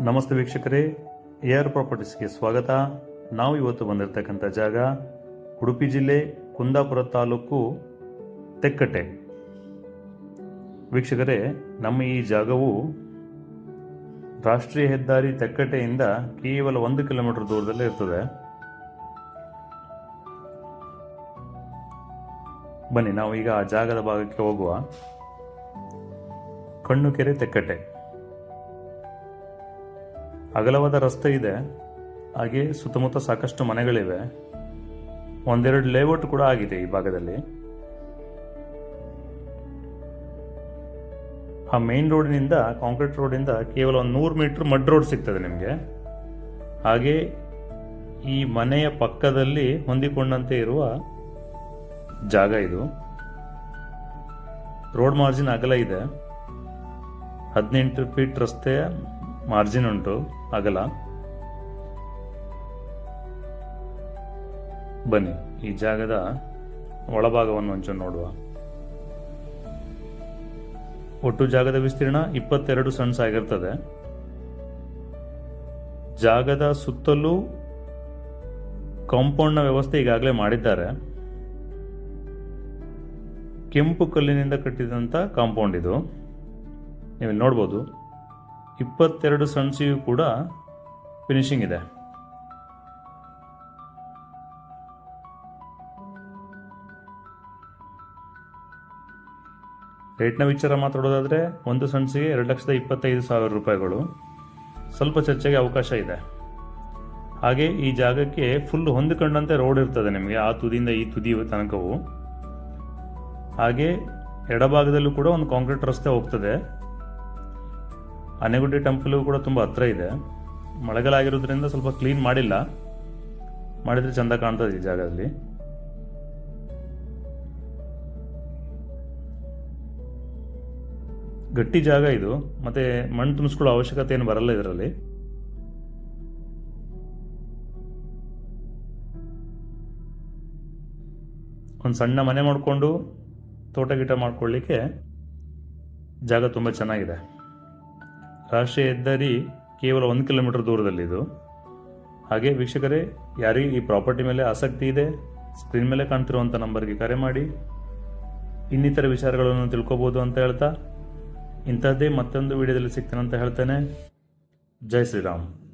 ನಮಸ್ತೆ ವೀಕ್ಷಕರೇ. ಆರ್ ಪ್ರಾಪರ್ಟೀಸ್ಗೆ ಸ್ವಾಗತ. ನಾವು ಇವತ್ತು ಬಂದಿರತಕ್ಕಂಥ ಜಾಗ ಉಡುಪಿ ಜಿಲ್ಲೆ ಕುಂದಾಪುರ ತಾಲೂಕು ತೆಕ್ಕಟ್ಟೆ. ವೀಕ್ಷಕರೇ, ನಮ್ಮ ಈ ಜಾಗವು ರಾಷ್ಟ್ರೀಯ ಹೆದ್ದಾರಿ ತೆಕ್ಕಟ್ಟೆಯಿಂದ ಕೇವಲ ಒಂದು ಕಿಲೋಮೀಟರ್ ದೂರದಲ್ಲೇ ಇರ್ತದೆ. ಬನ್ನಿ, ನಾವು ಈಗ ಆ ಜಾಗದ ಭಾಗಕ್ಕೆ ಹೋಗುವ ಕಣ್ಣು ಕೆರೆ ತೆಕ್ಕಟ್ಟೆ. ಅಗಲವಾದ ರಸ್ತೆ ಇದೆ. ಹಾಗೆ ಸುತ್ತಮುತ್ತ ಸಾಕಷ್ಟು ಮನೆಗಳಿವೆ. ಒಂದೆರಡು ಲೇಔಟ್ ಕೂಡ ಆಗಿದೆ ಈ ಭಾಗದಲ್ಲಿ. ಆ ಮೇನ್ ರೋಡಿನಿಂದ ಕಾಂಕ್ರೀಟ್ ರೋಡಿಂದ ಕೇವಲ ಒಂದು ನೂರು ಮೀಟರ್ ಮಡ್ ರೋಡ್ ಸಿಗ್ತದೆ ನಿಮಗೆ. ಹಾಗೆ ಈ ಮನೆಯ ಪಕ್ಕದಲ್ಲಿ ಹೊಂದಿಕೊಂಡಂತೆ ಇರುವ ಜಾಗ ಇದು. ರೋಡ್ ಮಾರ್ಜಿನ್ ಅಗಲ ಇದೆ. ಹದಿನೆಂಟು ಫೀಟ್ ರಸ್ತೆಯ ಮಾರ್ಜಿನ್ ಉಂಟು, ಅಗಲ. ಬನ್ನಿ, ಈ ಜಾಗದ ಒಳಭಾಗವನ್ನು ಒಂಚೂರು ನೋಡುವ. ಒಟ್ಟು ಜಾಗದ ವಿಸ್ತೀರ್ಣ ಇಪ್ಪತ್ತೆರಡು ಸಣ್ಣ ಆಗಿರ್ತದೆ ಜಾಗದ ಸುತ್ತಲೂ ಕಾಂಪೌಂಡ್ನ ವ್ಯವಸ್ಥೆ ಈಗಾಗಲೇ ಮಾಡಿದ್ದಾರೆ. ಕೆಂಪು ಕಲ್ಲಿನಿಂದ ಕಟ್ಟಿದಂಥ ಕಾಂಪೌಂಡ್ ಇದು. ನೀವು ನೋಡ್ಬೋದು. ಇಪ್ಪತ್ತೆರಡು ಸಣ್ಸಿಯು ಕೂಡ ಫಿನಿಶಿಂಗ್ ಇದೆ. ರೇಟ್ನ ವಿಚಾರ ಮಾತಾಡೋದಾದರೆ, ಒಂದು ಸಣ್ಸಿಗೆ ಎರಡು ಲಕ್ಷದ ಇಪ್ಪತ್ತೈದು ಸಾವಿರ ರೂಪಾಯಿಗಳು. ಸ್ವಲ್ಪ ಚರ್ಚೆಗೆ ಅವಕಾಶ ಇದೆ. ಹಾಗೆ ಈ ಜಾಗಕ್ಕೆ ಫುಲ್ ಹೊಂದಿಕೊಂಡಂತೆ ರೋಡ್ ಇರ್ತದೆ ನಿಮಗೆ, ಆ ತುದಿಯಿಂದ ಈ ತುದಿ ತನಕವು. ಹಾಗೆ ಎಡಭಾಗದಲ್ಲೂ ಕೂಡ ಒಂದು ಕಾಂಕ್ರೀಟ್ ರಸ್ತೆ ಹೋಗ್ತದೆ. ಆನೆಗುಡ್ಡೆ ಟೆಂಪಲ್ ಕೂಡ ತುಂಬ ಹತ್ರ ಇದೆ. ಮಳೆಗಾಲ ಆಗಿರೋದ್ರಿಂದ ಸ್ವಲ್ಪ ಕ್ಲೀನ್ ಮಾಡಿಲ್ಲ. ಮಾಡಿದ್ರೆ ಚಂದ ಕಾಣ್ತದೆ ಈ ಜಾಗದಲ್ಲಿ. ಗಟ್ಟಿ ಜಾಗ ಇದು. ಮತ್ತೆ ಮಣ್ಣು ತುಂಬಿಸ್ಕೊಳ್ಳೋ ಅವಶ್ಯಕತೆ ಏನು ಬರಲ್ಲ ಇದರಲ್ಲಿ. ಒಂದು ಸಣ್ಣ ಮನೆ ಮಾಡಿಕೊಂಡು ತೋಟ ಗಿಟ ಮಾಡ್ಕೊಳ್ಳಿಕ್ಕೆ ಜಾಗ ತುಂಬ ಚೆನ್ನಾಗಿದೆ. ರಾಷ್ಟ್ರೀಯ ಹೆದ್ದಾರಿ ಕೇವಲ ಒಂದು ಕಿಲೋಮೀಟರ್ ದೂರದಲ್ಲಿದ್ದು. ಹಾಗೆ ವೀಕ್ಷಕರೇ, ಯಾರಿಗೆ ಈ ಪ್ರಾಪರ್ಟಿ ಮೇಲೆ ಆಸಕ್ತಿ ಇದೆ, ಸ್ಕ್ರೀನ್ ಮೇಲೆ ಕಾಣ್ತಿರುವಂಥ ನಂಬರ್ಗೆ ಕರೆ ಮಾಡಿ. ಇನ್ನಿತರ ವಿಚಾರಗಳನ್ನು ತಿಳ್ಕೊಬೋದು ಅಂತ ಹೇಳ್ತಾ ಇಂಥದ್ದೇ ಮತ್ತೊಂದು ವಿಡಿಯೋದಲ್ಲಿ ಸಿಗ್ತೇನೆ ಅಂತ ಹೇಳ್ತೇನೆ. ಜೈ ಶ್ರೀರಾಮ್.